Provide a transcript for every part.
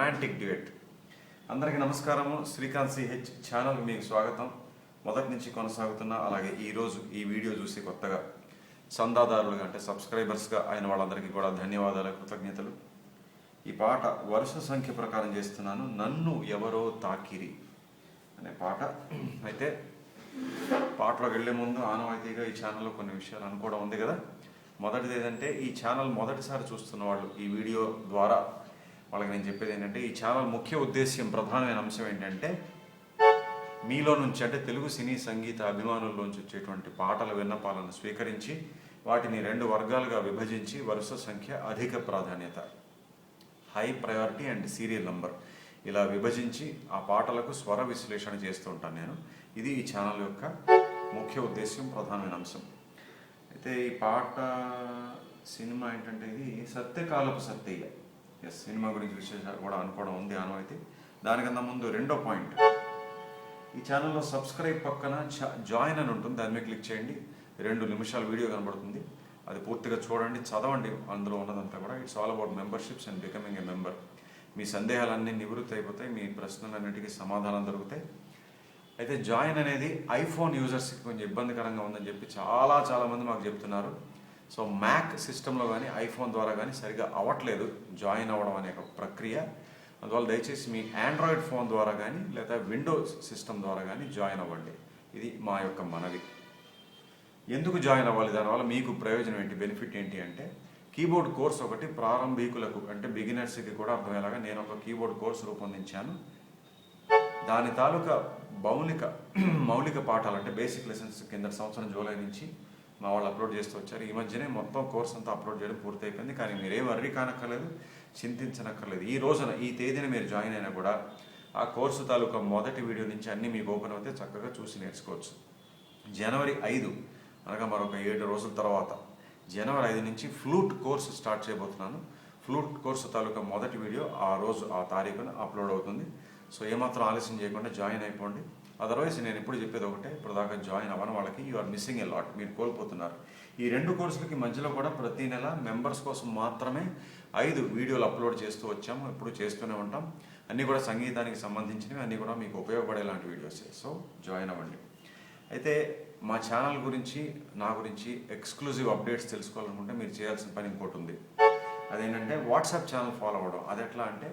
Romantic duet. అందరికీ నమస్కారము. Srikanth CH channel మీకు స్వాగతం. మొదటి నుంచి కొనసాగుతున్న అలాగే ఈరోజు ఈ వీడియో చూసి కొత్తగా చందాదారులుగా అంటే సబ్స్క్రైబర్స్గా అయిన వాళ్ళందరికీ కూడా ధన్యవాదాలు కృతజ్ఞతలు. ఈ పాట వరుస సంఖ్య ప్రకారం చేస్తున్నాను. నన్ను ఎవరో తాకిరి అనే పాట. అయితే పాటలోకి వెళ్ళే ముందు ఆనవాయితీగా ఈ ఛానల్లో కొన్ని విషయాలు అనుకోవడం ఉంది కదా. మొదటిది ఏంటంటే ఈ ఛానల్ మొదటిసారి చూస్తున్న వాళ్ళు ఈ వీడియో ద్వారా వాళ్ళకి నేను చెప్పేది ఏంటంటే ఈ ఛానల్ ముఖ్య ఉద్దేశ్యం ప్రధానమైన అంశం ఏంటంటే మీలో నుంచి అంటే తెలుగు సినీ సంగీత అభిమానుల్లోంచి వచ్చేటువంటి పాటల విన్నపాలను స్వీకరించి వాటిని రెండు వర్గాలుగా విభజించి వరుస సంఖ్య అధిక ప్రాధాన్యత. High priority and serial number ఇలా విభజించి ఆ పాటలకు స్వర విశ్లేషణ చేస్తూ ఉంటాను నేను. ఇది ఈ ఛానల్ యొక్క ముఖ్య ఉద్దేశ్యం ప్రధానమైన అంశం. అయితే ఈ పాట సినిమా ఏంటంటే ఇది సత్యకాలపు సత్యయ్య. ఎస్ సినిమా గురించి విశేషాలు కూడా అనుకోవడం ఉంది ఆనవైతే దానికన్నా ముందు రెండో పాయింట్. ఈ ఛానల్లో సబ్స్క్రైబ్ పక్కన జాయిన్ అని ఉంటుంది దాని మీద క్లిక్ చేయండి. రెండు నిమిషాల వీడియో కనబడుతుంది. అది పూర్తిగా చూడండి చదవండి. అందులో ఉన్నదంతా కూడా. It's all about memberships and becoming a member మీ సందేహాలన్నీ నివృత్తి అయిపోతాయి మీ ప్రశ్నలన్నిటికీ సమాధానం దొరుకుతాయి. అయితే జాయిన్ అనేది ఐఫోన్ యూజర్స్కి కొంచెం ఇబ్బందికరంగా ఉందని చెప్పి చాలా చాలా మంది మాకు చెప్తున్నారు. సో మ్యాక్ సిస్టంలో కానీ ఐఫోన్ ద్వారా కానీ సరిగా అవ్వట్లేదు జాయిన్ అవ్వడం అనే ఒక ప్రక్రియ. అందువల్ల దయచేసి మీ ఆండ్రాయిడ్ ఫోన్ ద్వారా కానీ లేదా విండోస్ సిస్టమ్ ద్వారా కానీ జాయిన్ అవ్వండి. ఇది మా యొక్క మనవి. ఎందుకు జాయిన్ అవ్వాలి? దానివల్ల మీకు ప్రయోజనం ఏంటి? బెనిఫిట్ ఏంటి అంటే కీబోర్డ్ కోర్స్ ఒకటి ప్రారంభికులకు అంటే బిగినర్స్కి కూడా అర్థమయ్యేలాగా నేను ఒక కీబోర్డ్ కోర్స్ రూపొందించాను. దాని తాలూకా మౌలిక మౌలిక పాఠాలు అంటే బేసిక్ లెసన్స్ కింద సంవత్సరం జూలై నుంచి మా వాళ్ళు అప్లోడ్ చేస్తూ వచ్చారు. ఈ మధ్యనే మొత్తం కోర్స్ అంతా అప్లోడ్ చేయడం పూర్తయిపోయింది. కానీ మీరేం వర్రీ కానక్కర్లేదు చింతించనక్కర్లేదు. ఈ రోజున ఈ తేదీన మీరు జాయిన్ అయినా కూడా ఆ కోర్సు తాలూకా మొదటి వీడియో నుంచి అన్నీ మీకు ఓపెన్ అవుతే చక్కగా చూసి నేర్చుకోవచ్చు. జనవరి ఐదు అనగా మరొక ఏడు రోజుల తర్వాత జనవరి ఐదు నుంచి ఫ్లూట్ కోర్సు స్టార్ట్ చేయబోతున్నాను. ఫ్లూట్ కోర్సు తాలూకా మొదటి వీడియో ఆ రోజు ఆ తారీఖున అప్లోడ్ అవుతుంది. సో ఏమాత్రం ఆలస్యం చేయకుండా జాయిన్ అయిపోండి. అదర్వైజ్ నేను ఇప్పుడు చెప్పేది ఒకటే ఇప్పుడు దాకా జాయిన్ అవ్వని వాళ్ళకి you are missing a lot మీరు కోల్పోతున్నారు. ఈ రెండు కోర్సులకి మధ్యలో కూడా ప్రతి నెల మెంబర్స్ కోసం మాత్రమే ఐదు వీడియోలు అప్లోడ్ చేస్తూ వచ్చాము. ఇప్పుడు చేస్తూనే ఉంటాం. అన్నీ కూడా సంగీతానికి సంబంధించినవి అన్నీ కూడా మీకు ఉపయోగపడేలాంటి వీడియోసే. సో జాయిన్ అవ్వండి. అయితే మా ఛానల్ గురించి నా గురించి ఎక్స్క్లూజివ్ అప్డేట్స్ తెలుసుకోవాలనుకుంటే మీరు చేయాల్సిన పని ఇంకోటి ఉంది. అదేంటంటే వాట్సాప్ ఛానల్ ఫాలో అవ్వడం. అది ఎట్లా అంటే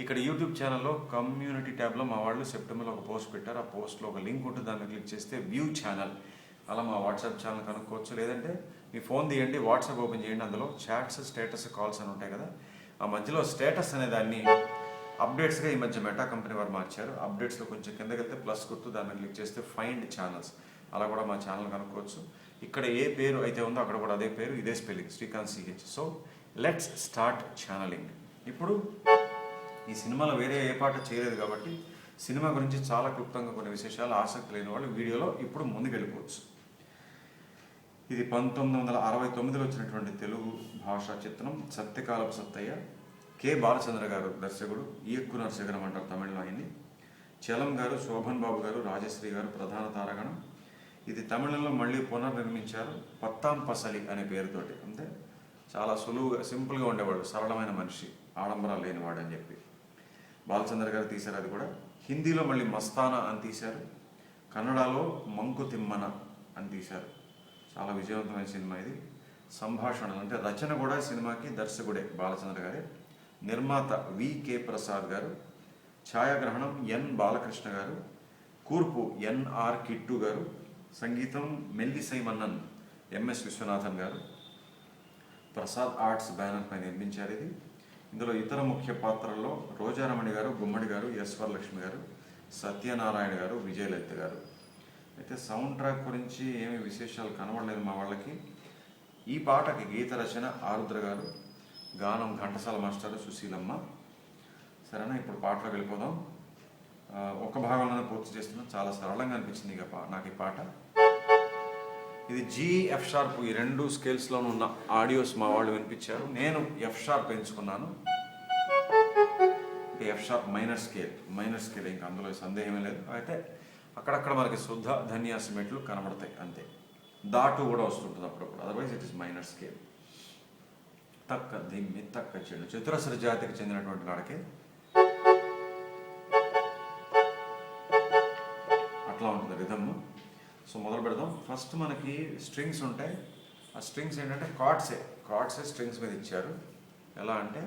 ఇక్కడ యూట్యూబ్ ఛానల్లో కమ్యూనిటీ ట్యాబ్లో మా వాళ్ళు సెప్టెంబర్లో ఒక పోస్ట్ పెట్టారు. ఆ పోస్ట్లో ఒక లింక్ ఉంటుంది. దాన్ని క్లిక్ చేస్తే వ్యూ ఛానల్ అలా మా వాట్సాప్ ఛానల్ కనుక్కోవచ్చు. లేదంటే మీ ఫోన్ తీయండి వాట్సాప్ ఓపెన్ చేయండి. అందులో చాట్స్ స్టేటస్ కాల్స్ అని ఉంటాయి కదా. ఆ మధ్యలో స్టేటస్ అనే దాన్ని అప్డేట్స్గా ఈ మధ్య మెటా కంపెనీ వారు మార్చారు. అప్డేట్స్లో కొంచెం కిందకి వెళ్తే ప్లస్ గుర్తు. దాన్ని క్లిక్ చేస్తే ఫైండ్ ఛానల్స్ అలా కూడా మా ఛానల్ కనుక్కోవచ్చు. ఇక్కడ ఏ పేరు అయితే ఉందో అక్కడ కూడా అదే పేరు. ఇదే spelling Srikanth CH so let's start channelling ఇప్పుడు ఈ సినిమాలో వేరే ఏ పాట చేయలేదు కాబట్టి సినిమా గురించి చాలా క్లుప్తంగా కొన్ని విశేషాలు ఆసక్తి లేని వాళ్ళు వీడియోలో ఇప్పుడు ముందుకెళ్ళిపోవచ్చు. ఇది పంతొమ్మిది వందల అరవై తొమ్మిదిలో వచ్చినటువంటి తెలుగు భాషా చిత్రం సత్యకాలపు సత్తయ్య కె బాలచంద్ర గారు దర్శకుడు ఈక్కు శిఖరం అంటారు తమిళలో అయింది చలం గారు శోభన్ బాబు గారు రాజశ్రీ గారు ప్రధాన తారగణం. ఇది తమిళంలో మళ్ళీ పునర్నిర్మించారు పత్తాం పసలి అనే పేరుతోటి. అంటే చాలా సులువుగా సింపుల్గా ఉండేవాడు సరళమైన మనిషి ఆడంబరాలు లేనివాడు అని చెప్పి. బాలచంద్ర గారు తీశారు అది కూడా. హిందీలో మళ్ళీ మస్తానా అని తీశారు. కన్నడలో మంకు తిమ్మన అని తీశారు. చాలా విజయవంతమైన సినిమా ఇది. సంభాషణలు అంటే రచన కూడా సినిమాకి దర్శకుడే బాలచంద్ర గారే. నిర్మాత వికే ప్రసాద్ గారు. ఛాయాగ్రహణం ఎన్ బాలకృష్ణ గారు. కూర్పు ఎన్ఆర్ కిట్టు గారు. సంగీతం మెల్లిసై మన్నన్ ఎంఎస్ విశ్వనాథన్ గారు. ప్రసాద్ ఆర్ట్స్ బ్యానర్ పై నిర్మించారు ఇది. ఇందులో ఇతర ముఖ్య పాత్రల్లో రోజారమణి గారు గుమ్మడి గారు ఎస్ లక్ష్మి గారు సత్యనారాయణ గారు విజయలలిత గారు. అయితే సౌండ్ ట్రాక్ గురించి ఏమి విశేషాలు కనబడలేదు మా వాళ్ళకి. ఈ పాటకి గీత రచన ఆరుద్ర గారు గానం ఘంటసాల మాస్టర్ సుశీలమ్మ. సరేనా ఇప్పుడు పాటలోకి వెళ్ళిపోదాం. ఒక భాగంలోనే పూర్తి చేస్తున్నాం. చాలా సరళంగా అనిపించింది ఇక పా- నాకు ఈ పాట. ఇది జీ ఎఫ్ షార్ప్ ఈ రెండు స్కేల్స్లో ఉన్న ఆడియోస్ మా వాళ్ళు వినిపించారు. నేను ఎఫ్ షార్ప్ ఎంచుకున్నాను. అంటే F sharp minor scale. Minor scale ఇంకా అందులో సందేహమే లేదు. అయితే అక్కడక్కడ మనకి శుద్ధ ధన్యాస మెట్లు కనబడతాయి అంతే. దాటు కూడా వస్తుంటుంది అప్పుడప్పుడు. Otherwise it is minor scale తక్క దిమ్మి తక్క చెడు చతురస్ర జాతికి చెందినటువంటి నాడకే అట్లా ఉంటుంది రిధమ్ము సో మొదలు పెడదాం. ఫస్ట్ మనకి స్ట్రింగ్స్ ఉంటాయి. ఆ స్ట్రింగ్స్ ఏంటంటే కార్డ్సే కార్డ్సే స్ట్రింగ్స్ మీద ఇచ్చారు. ఎలా అంటే?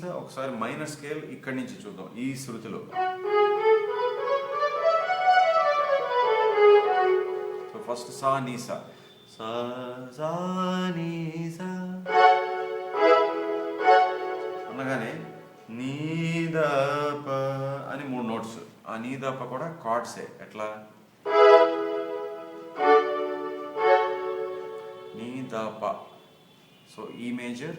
సా, ఒకసారి మైనర్ స్కేల్ ఇక్కడి నుంచి చూద్దాం. ఈ శృతిలో. సో ఫస్ట్ సా నీసా సా అనగానే నీదప అని మూడు నోట్స్. ఆ నీదప కూడా కార్డ్సే ఎట్లా? నీదప. So E major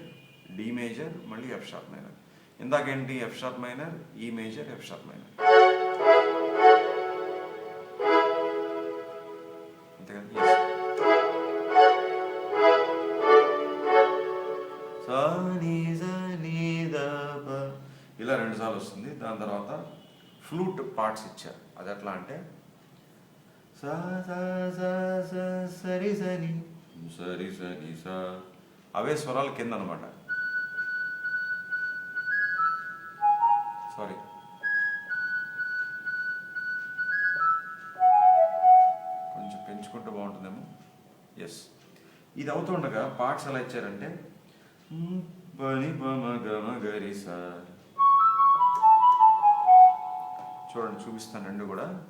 D major మళ్ళీ F sharp minor ఇందాకేంటి F sharp minor E major F sharp minor దాని తర్వాత ఫ్లూట్ పార్ట్స్ ఇచ్చారు. అది ఎట్లా అంటే సరి సని. సరి సని సా. అవే స్వరాలు కింద అనమాట సారీ. కొంచెం పెంచుకుంటే బాగుంటుందేమో? ఎస్ ఇది అవుతుండగా పార్ట్స్ ఎలా ఇచ్చారంటే మ్, పని పమ గమ గరి సార్ చూడండి చూపిస్తాను రెండు కూడా.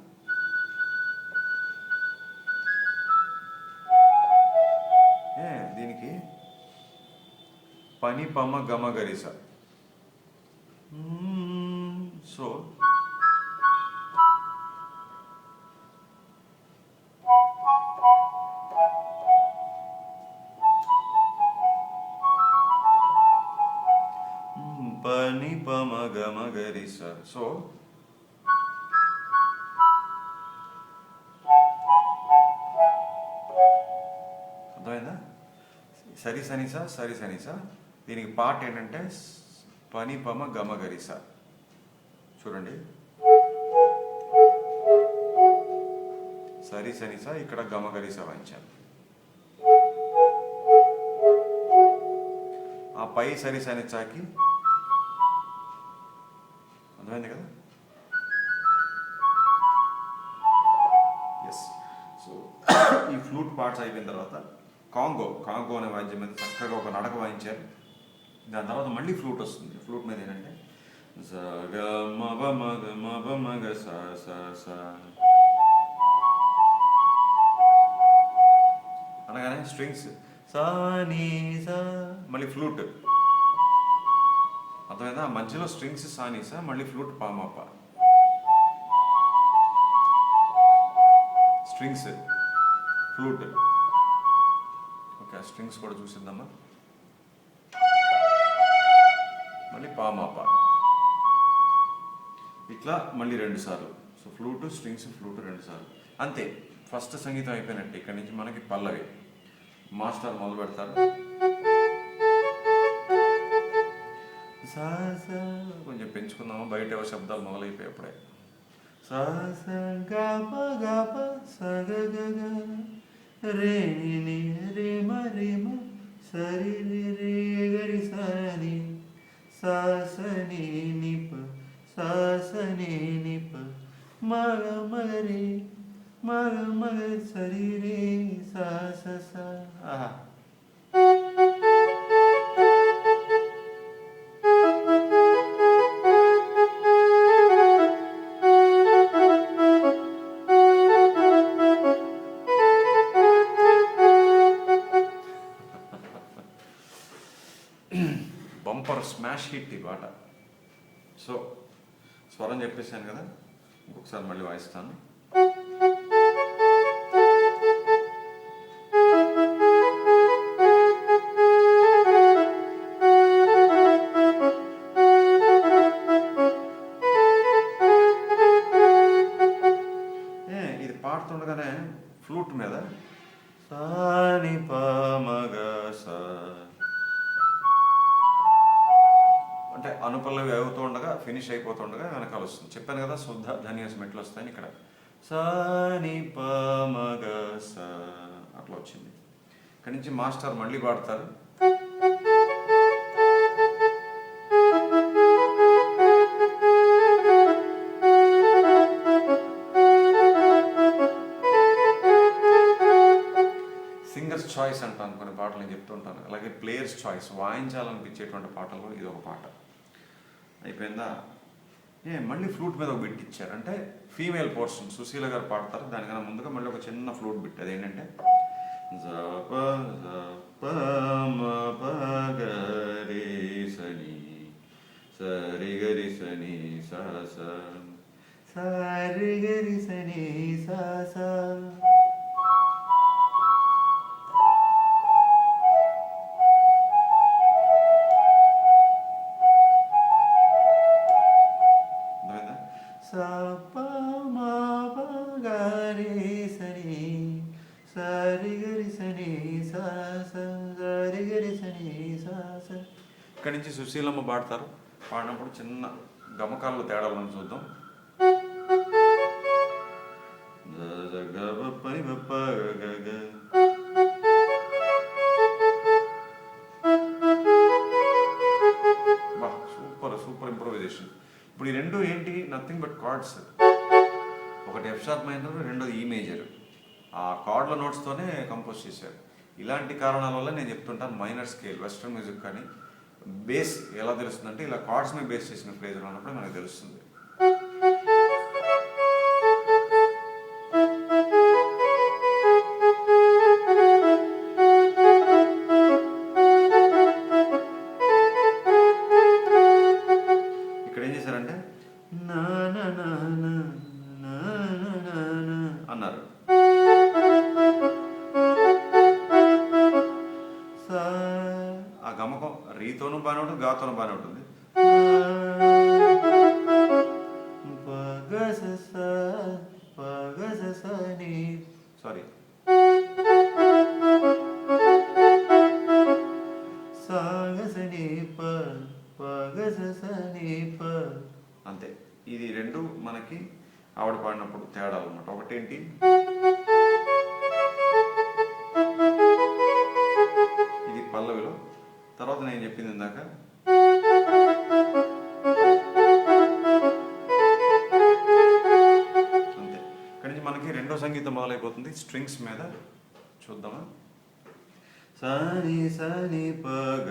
ఏ దీనికి. పని పమ గమ గరిస. సో. పని పమ గమ గరిస. సో. సనిస సరి సనిస దీనికి పార్ట్ ఏంటంటే పని పమ గమ గరిస. చూడండి. సరి సనిస ఇక్కడ గమ గరిస వాయించాను. ఆ పై సరిసనిచాకి అర్థమైంది కదా? ఎస్ సో ఈ ఫ్లూట్ పార్ట్స్ అయిపోయిన తర్వాత కాంగో కాంగో అనే వాద్యం మీద చక్కగా ఒక నడక వాయించారు. దాని తర్వాత మళ్ళీ ఫ్లూట్ వస్తుంది. ఫ్లూట్ మీద ఏంటంటే స గ మ బ మ గ మ బ మ గ స స స. అనగానే స్ట్రింగ్స్. సా నీ సా మళ్ళీ ఫ్లూట్. అర్థమైందా? మధ్యలో స్ట్రింగ్స్ సా నీ సా మళ్ళీ ఫ్లూట్ పామాప స్ట్రింగ్స్. ఫ్లూట్. స్ట్రింగ్స్ కూడా చూసిద్దామా? మళ్ళీ పామాప ఇట్లా మళ్ళీ రెండు సార్లు. సో ఫ్లూటు స్ట్రింగ్స్ ఫ్లూటు రెండు సార్లు. అంతే. ఫస్ట్ సంగీతం అయిపోయినట్టు. ఇక్కడ నుంచి మనకి పల్లవి. మాస్టర్ మొదలు పెడతారు. కొంచెం పెంచుకుందామా? బయట ఏవో శబ్దాలు మొదలైపోయి అప్పుడే. సా ప ప స గ గ గ. రే ని రే మ రే మ సరి రి రే గరి స ని సా స ని ని ప సా స ని ని ప మ గ మ గ రే మ గ మ గ సరి రే సా స స్వరం కదా. ఇంకొకసారి మళ్ళీ వాయిస్తాను. కదా శుద్ధ ధనియస్ మెట్లు వస్తాయని ఇక్కడ. సాని పమగ అట్లా వచ్చింది. ఇక్కడి నుంచి మాస్టర్ మళ్ళీ పాడతారు. సింగర్స్ చాయిస్ అంటాను కొన్ని పాటలు నేను చెప్తుంటాను అలాగే ప్లేయర్స్ చాయిస్ వాయించాలనిపించేటువంటి పాటలు ఇది ఒక పాట. అయిపోయిందా? ఏ మళ్ళీ ఫ్లూట్ మీద ఒక బిట్ ఇచ్చారు. అంటే ఫీమేల్ పోర్షన్ సుశీల గారు పాడతారు. దానికన్నా ముందుగా మళ్ళీ ఒక చిన్న ఫ్లూట్ బిట్. అదేంటంటే జప జప మ సని సరి గరి సని స సరి గరి సని సా. సుశీలమ్మ పాడతారు. పాడినప్పుడు చిన్న గమకాల్లో తేడాలను చూద్దాం. సూపర్ సూపర్ ఇంప్రూవైజేషన్ ఇప్పుడు ఈ రెండు ఏంటి? నథింగ్ బట్ కార్డ్స్ ఒకటి ఎఫ్ షార్ప్ మైనర్ రెండోది e ఈ మేజర్ ఆ కార్డ్ల నోట్స్తోనే కంపోజ్ చేశారు. ఇలాంటి కారణాల వల్ల నేను చెప్తుంటాను మైనర్ స్కేల్ వెస్ట్రన్ మ్యూజిక్ కానీ బేస్ ఎలా తెలుస్తుందంటే ఇలా కార్డ్స్ మీద బేస్ చేసిన ఫ్రేజర్ ఉన్నప్పుడు మనకు తెలుస్తుంది. పగస స, సారీ సాగసని ప పగసని ప. అంతే. ఇది రెండు మనకి ఆవిడ పాడినప్పుడు తేడాలు అనమాట ఒకటేంటి? స్ట్రింగ్స్ మీద చూద్దామా? సని సని పగ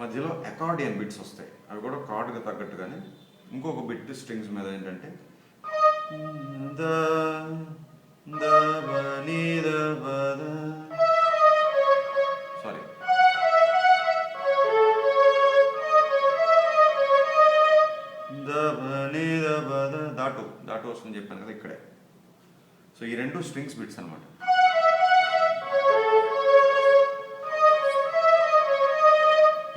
మధ్యలో అకార్డియన్ బిట్స్ వస్తాయి. అవి కూడా కార్డుగా తగ్గట్టుగానే ఇంకొక బిట్ స్ట్రింగ్స్ మీద ఏంటంటే ద ద సో ఈ రెండు స్ట్రింగ్స్ బిట్స్ అన్నమాట.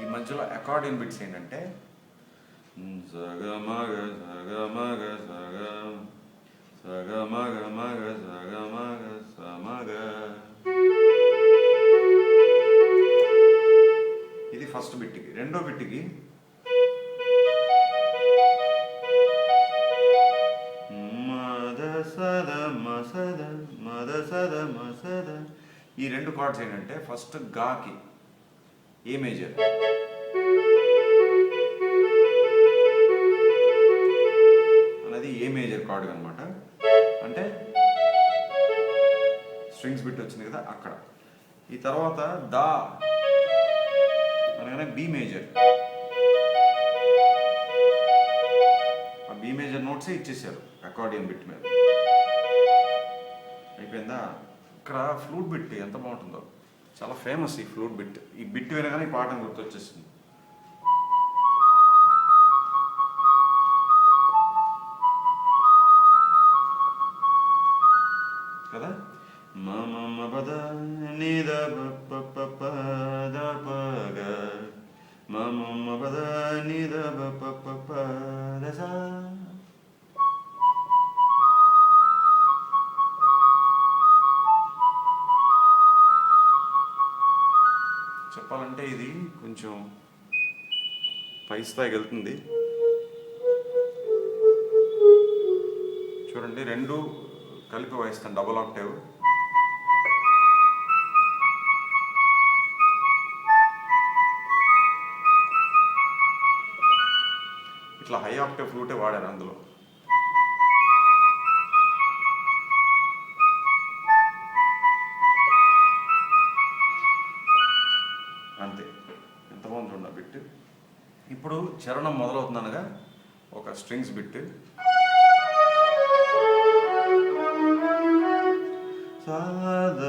ఈ మధ్యలో అకార్డియన్ బిట్స్ ఏంటంటే సగమగ సగమగ సగ సగమగ మగ సగమగ సమగ. ఇది ఫస్ట్ బిట్కి. రెండో బిట్కి ఈ రెండు కార్డ్స్ ఏంటంటే ఫస్ట్ గాకి ఏ మేజర్ అనేది ఏ మేజర్ కార్డ్ అనమాట అంటే స్ట్రింగ్స్ బిట్ వచ్చింది కదా అక్కడ. ఈ తర్వాత దా అనగానే బి మేజర్ ఆ బి మేజర్ నోట్సే ఇచ్చేసారు? అకార్డియన్ బిట్ మీద. అయిపోయిందా? ఇక్కడ ఫ్లూట్ బిట్ ఎంత బాగుంటుందో. చాలా ఫేమస్ ఈ ఫ్లూట్ బిట్. ఈ బిట్ వినగానే ఈ పాఠం గుర్తొచ్చేసింది. చెప్పాలంటే ఇది కొంచెం పై స్థాయికి వెళ్తుంది. చూడండి రెండు కలిపి వాయిస్తాను డబుల్ ఆక్టేవ్ ఇట్లా హై ఆక్టేవ్ ఫ్లూటే వాడారు అందులో. ఇప్పుడు చరణం మొదలవుతుందనగా ఒక స్ట్రింగ్స్ బిట్. సాద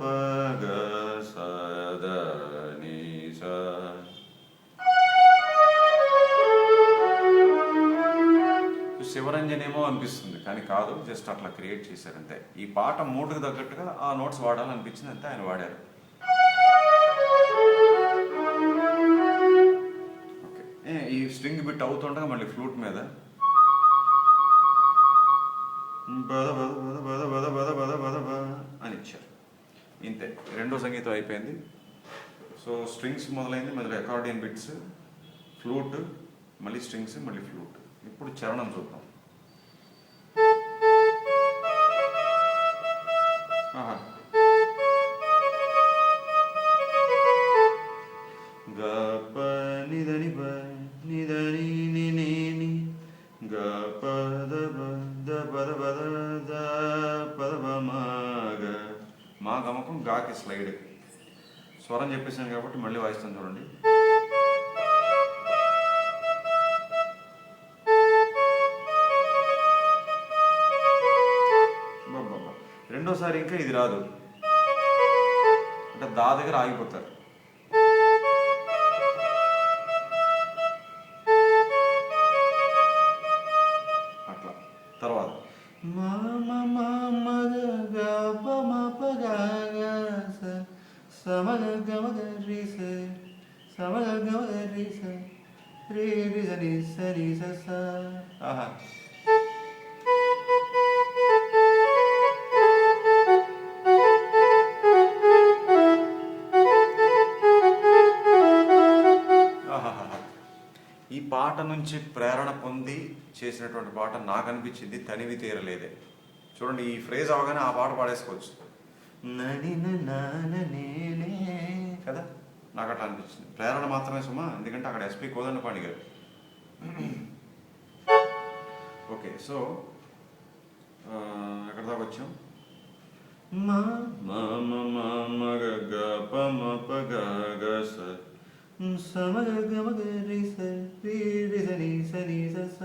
పగ సద ని స. శివరంజన్ ఏమో అనిపిస్తుంది కానీ కాదు జస్ట్ అట్లా క్రియేట్ చేశారు అంతే ఈ పాట మూడుకు తగ్గట్టుగా ఆ నోట్స్ వాడాలనిపించింది అంతే ఆయన వాడారు. ఈ స్ట్రింగ్ బిట్ అవుతుండగా మళ్ళీ ఫ్లూట్ మీద. బద బద బద బద బద బద బద బద అని ఇచ్చారు. ఇంతే. రెండో సంగీతం అయిపోయింది. సో స్ట్రింగ్స్ మొదలైంది మళ్ళీ అకార్డియన్ బిట్స్ ఫ్లూట్ మళ్ళీ స్ట్రింగ్స్ మళ్ళీ ఫ్లూట్ ఇప్పుడు చరణం చూద్దాం. ఆహా. గమకం స్లైడ్. స్వరం చెప్పేసాను కాబట్టి మళ్ళీ వాయిస్తాను చూడండి. రెండోసారి ఇంకా ఇది రాదు. అంటే దా దగ్గర ఆగిపోతారు. చేసినటువంటి పాట నాకు అనిపించింది తనివి తీరలేదే. చూడండి ఈ ఫ్రేజ్ అవగానే ఆ పాట పాడేసుకోవచ్చు. ననిన కదా? నాకు అట్లా అనిపించింది. ప్రేరణ మాత్రమే సుమా ఎందుకంటే అక్కడ ఎస్పి కోదండపాణి గారు. ఓకే సో ఎక్కడ దాకా వచ్చాం? మా మా మా గ ప మ ప గ గ స. గ గ మ గ రి స రి రి స ని స ని స స.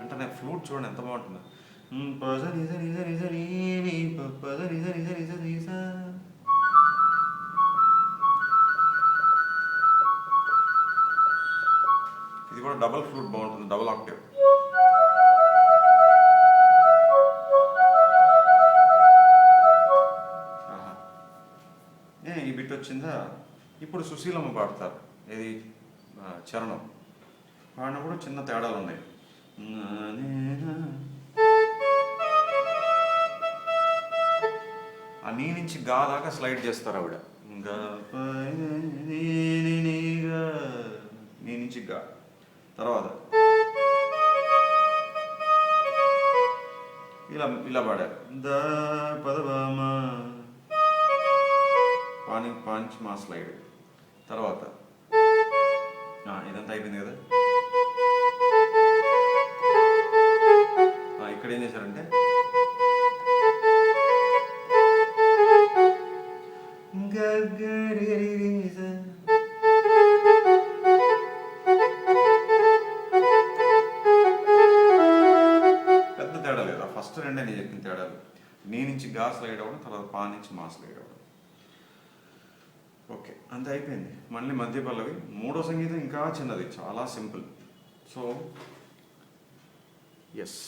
అంటే నేను ఫ్లూట్ చూడండి ఎంత బాగుంటుందో. ఇది కూడా డబల్ ఫ్లూట్ బాగుంటుంది డబల్ ఆక్టివ్ ఏ ఈ బిట్ వచ్చిందా? ఇప్పుడు సుశీలమ్మ పాడతారు. ఇది చరణం. పాడినప్పుడు చిన్న తేడాలు ఉన్నాయి. ఆ నీ నుంచి గా దాకా స్లైడ్ చేస్తారు ఆవిడ. నీ గా. నుంచి గా. తర్వాత. ఇలా ఇలా పాడారు. ద పదబామ పాని పాంచ్ మా స్లైడ్ తర్వాత ఇదంతా అయిపోయింది కదా? Ah, ఇక్కడ ఏం చేశారంటే? పెద్ద తేడా లేదు? ఫస్ట్ రెండే నేను చెప్పిన తేడాలు. నీ నుంచి గా స్లైడ్ అవ్వడం తర్వాత పా నుంచి మా స్లైడ్ అవ్వడం. ఓకే అంతే అయిపోయింది మళ్ళీ మధ్య పల్లవి. మూడో సంగీతం ఇంకా చిన్నది చాలా సింపుల్. సో ఎస్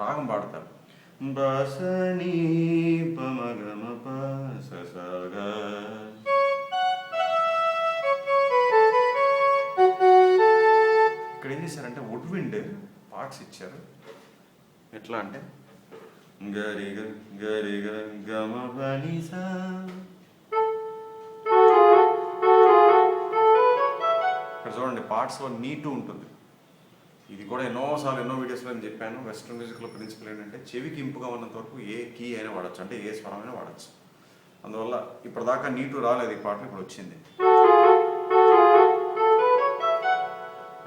రాగం పాడతారు. బసని పమగమ పససగ. ఇక్కడ ఏం చేశారంటే వుడ్ విండ్ పార్ట్స్ ఇచ్చారు. ఎట్లా అంటే గరి గ గరి గ గమ ఇక్కడ చూడండి పార్ట్స్లో నీటు ఉంటుంది. ఇది కూడా ఎన్నోసార్లు ఎన్నో వీడియోస్లో నేను చెప్పాను. వెస్ట్రన్ మ్యూజిక్లో ప్రిన్సిపల్ ఏంటంటే చెవికి ఇంపుగా ఉన్నంత వరకు ఏ కీ అయినా వాడచ్చు. అంటే ఏ స్వరం అయినా వాడచ్చు. అందువల్ల ఇప్పటిదాకా నీటు రాలేదు ఈ పాటలు ఇప్పుడు వచ్చింది.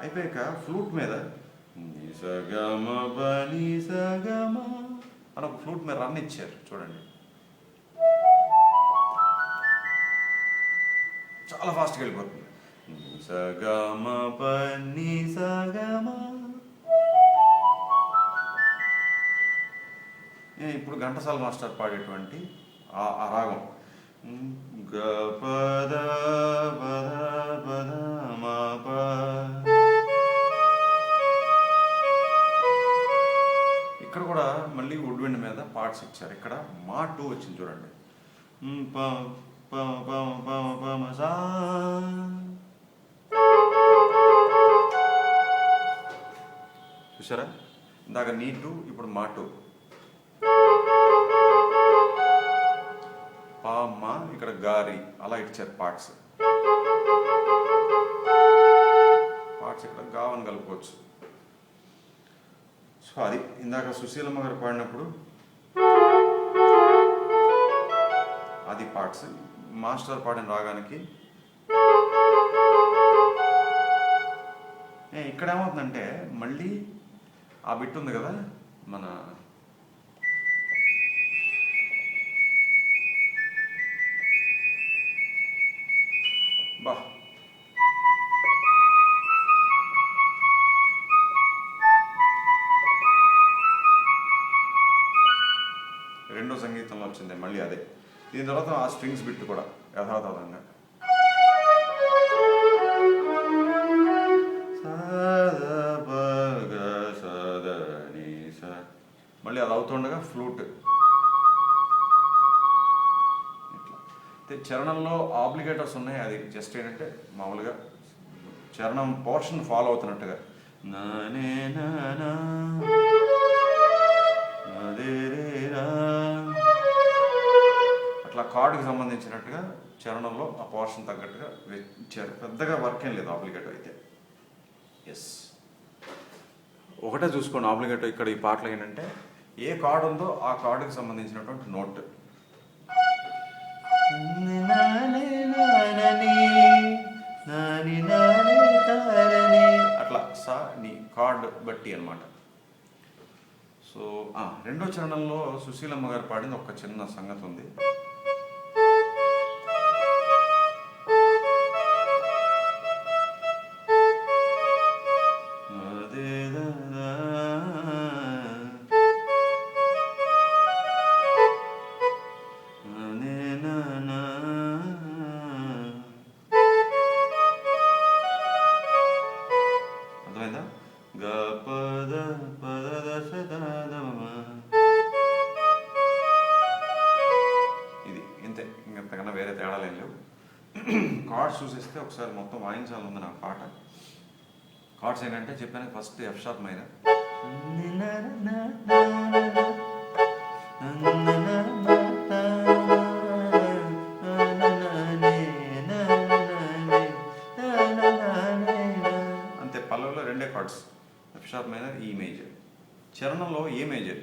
అయిపోయాక ఫ్లూట్ మీద సగమ అని ఒక ఫ్లూట్ మీద రన్ ఇచ్చారు. చూడండి. చాలా ఫాస్ట్గా వెళ్ళిపోతుంది. సగమ పని సగమ. ఏ, ఇప్పుడు ఘంటసాల మాస్టర్ పాడేటువంటి ఆ ఆ రాగం. గ పద పద పద మా ప. ఇక్కడ కూడా మళ్ళీ వుడ్ మీద పార్ట్స్ ఇచ్చారు. ఇక్కడ మా టూ వచ్చింది చూడండి. పమ ప ప పమ సా. చూసారా ఇందాక నీ ఇప్పుడు మా పామ్మ పా మా ఇక్కడ గారి. అలా ఇచ్చారు పార్ట్స్. పార్ట్స్ ఇక్కడ గావని కలుపుకోవచ్చు. సో అది ఇందాక సుశీలమ్మ గారు పాడినప్పుడు అది పార్ట్స్. మాస్టర్ పాడిన రాగానికి ఇక్కడ ఏమవుతుందంటే మళ్ళీ ఆ బిట్ ఉంది కదా మన బా. రెండో సంగీతంలో వచ్చింది మళ్ళీ అదే. దీని తర్వాత ఆ స్ట్రింగ్స్ బిట్ కూడా యథాతథంగా. ఫ్లూట్. ఇట్లా. అయితే చరణంలో ఆబ్లిగేటర్స్ ఉన్నాయి. అది జస్ట్ ఏంటంటే మామూలుగా చరణం పోర్షన్ ఫాలో అవుతున్నట్టుగా. నానే నానా అట్లా కార్డుకి సంబంధించినట్టుగా చరణంలో ఆ పోర్షన్ తగ్గట్టుగా వెచ్చారు ఇచ్చారు పెద్దగా వర్క్ ఏం లేదు ఆబ్లిగేటో అయితే. ఎస్ ఒకటే చూసుకోండి ఆబ్లిగేటో ఇక్కడ ఈ పాటలు ఏంటంటే ఏ కార్డు ఉందో ఆ కార్డుకి సంబంధించినటువంటి నోట్. అట్లా సా నీ కార్డ్ బట్టి అన్నమాట. సో ఆ, రెండో చరణంలో సుశీలమ్మ గారు పాడింది ఒక చిన్న సంగతి ఉంది. మొత్తం వాయించాలని ఉంది నాకు పాట. కార్డ్స్ ఏంటంటే చెప్పాను ఫస్ట్ ఎఫ్ షార్ప్ మైనర్ అంతే పల్లవిలో రెండే chords. F sharp minor E major చరణంలో ఏ మేజర్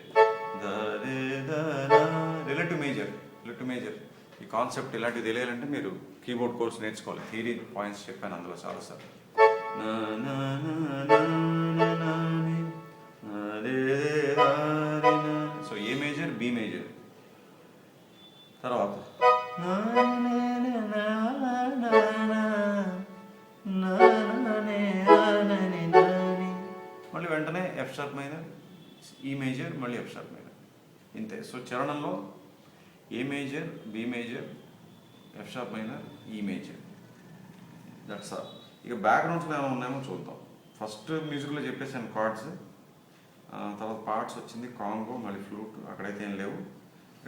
కాన్సెప్ట్ ఇలాంటివి తెలియాలంటే మీరు కీబోర్డ్ కోర్స్ నేర్చుకోవాలి. థీరీ పాయింట్స్ చెప్పాను అందులో చాలాసార్లు సార్ నా నా నా so A major B major? తర్వాత. నా మళ్ళీ వెంటనే F sharp minor E major మళ్ళీ ఎఫ్ షార్ప్ మైనర్ ఇంతే. సో చరణంలో A major B major F sharp minor E major that's all ఇక బ్యాక్గ్రౌండ్స్లో ఏమైనా ఉన్నాయో చూద్దాం. ఫస్ట్ మ్యూజిక్లో చెప్పేసాను కార్డ్స్ తర్వాత పార్ట్స్ వచ్చింది కాంగో మళ్ళీ ఫ్లూట్ అక్కడైతే ఏం లేవు.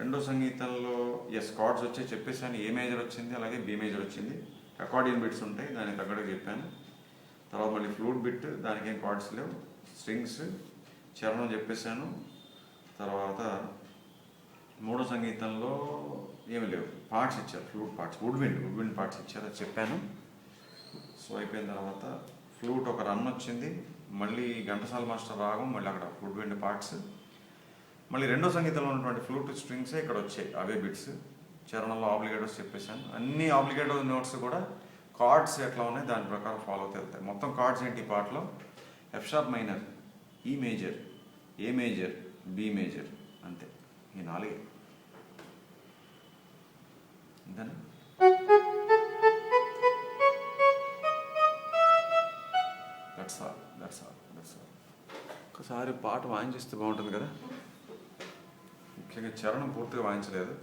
రెండో సంగీతంలో ఎస్ కార్డ్స్ వచ్చి చెప్పేసాను ఏ మేజర్ వచ్చింది అలాగే బి మేజర్ వచ్చింది. అకార్డియన్ బిట్స్ ఉంటాయి దానికి తగ్గట్టుగా చెప్పాను. తర్వాత మళ్ళీ ఫ్లూట్ బిట్ దానికి ఏం కార్డ్స్ లేవు. స్ట్రింగ్స్ చరణం చెప్పేశాను. తర్వాత మూడో సంగీతంలో ఏమి లేవు. పార్ట్స్ ఇచ్చారు flute parts. Woodwind woodwind parts ఇచ్చారు అది చెప్పాను. సో అయిపోయిన తర్వాత ఫ్లూట్ ఒక రన్ వచ్చింది. మళ్ళీ ఘంటసాల మాస్టర్ రాగం మళ్ళీ అక్కడ వుడ్ విండ్ పార్ట్స్. మళ్ళీ రెండో సంగీతంలో ఉన్నటువంటి ఫ్లూట్ స్ట్రింగ్సే ఇక్కడ వచ్చాయి అవే బిట్స్. చరణంలో ఆబ్లిగేటర్స్ చెప్పేశాను. అన్ని ఆబ్లిగేటర్ నోట్స్ కూడా కార్డ్స్ ఎట్లా ఉన్నాయి దాని ప్రకారం ఫాలో అవుతూ వెళ్తాయి. మొత్తం కార్డ్స్ ఏంటి పాటలో? F sharp minor E major A major B major అంతే. ఈ నాలుగే. That's all that's all that's all ఒకసారి పాట వాయించిస్తే బాగుంటుంది కదా? ముఖ్యంగా చరణం పూర్తిగా వాయించలేదు.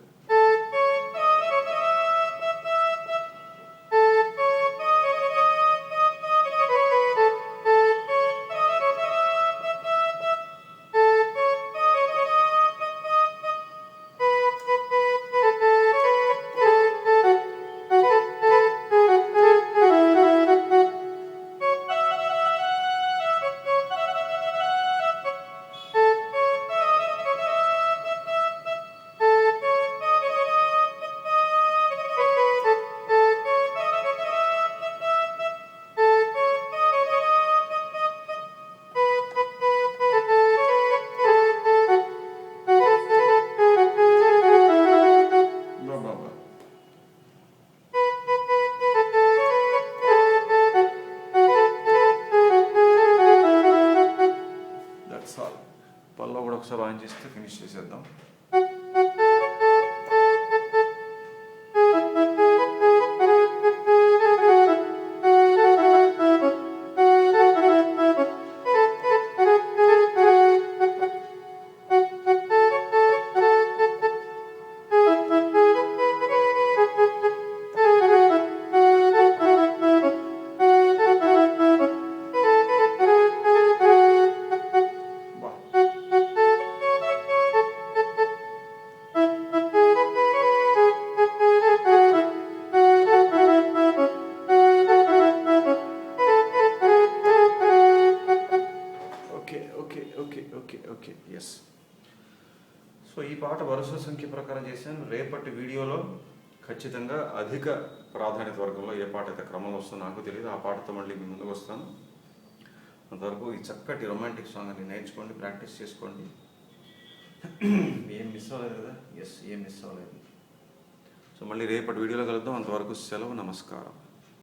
ఖచ్చితంగా అధిక ప్రాధాన్యత వర్గంలో ఏ పాట అయితే క్రమంలో వస్తుందో నాకు తెలియదు. ఆ పాటతో మళ్ళీ మీ ముందుకు వస్తాను. అంతవరకు ఈ చక్కటి రొమాంటిక్ సాంగ్ అని నేర్చుకోండి ప్రాక్టీస్ చేసుకోండి. ఏం మిస్ అవ్వలేదు కదా? ఎస్ ఏం మిస్ అవ్వలేదు. సో మళ్ళీ రేపటి వీడియోలో కలుద్దాం. అంతవరకు సెలవు నమస్కారం.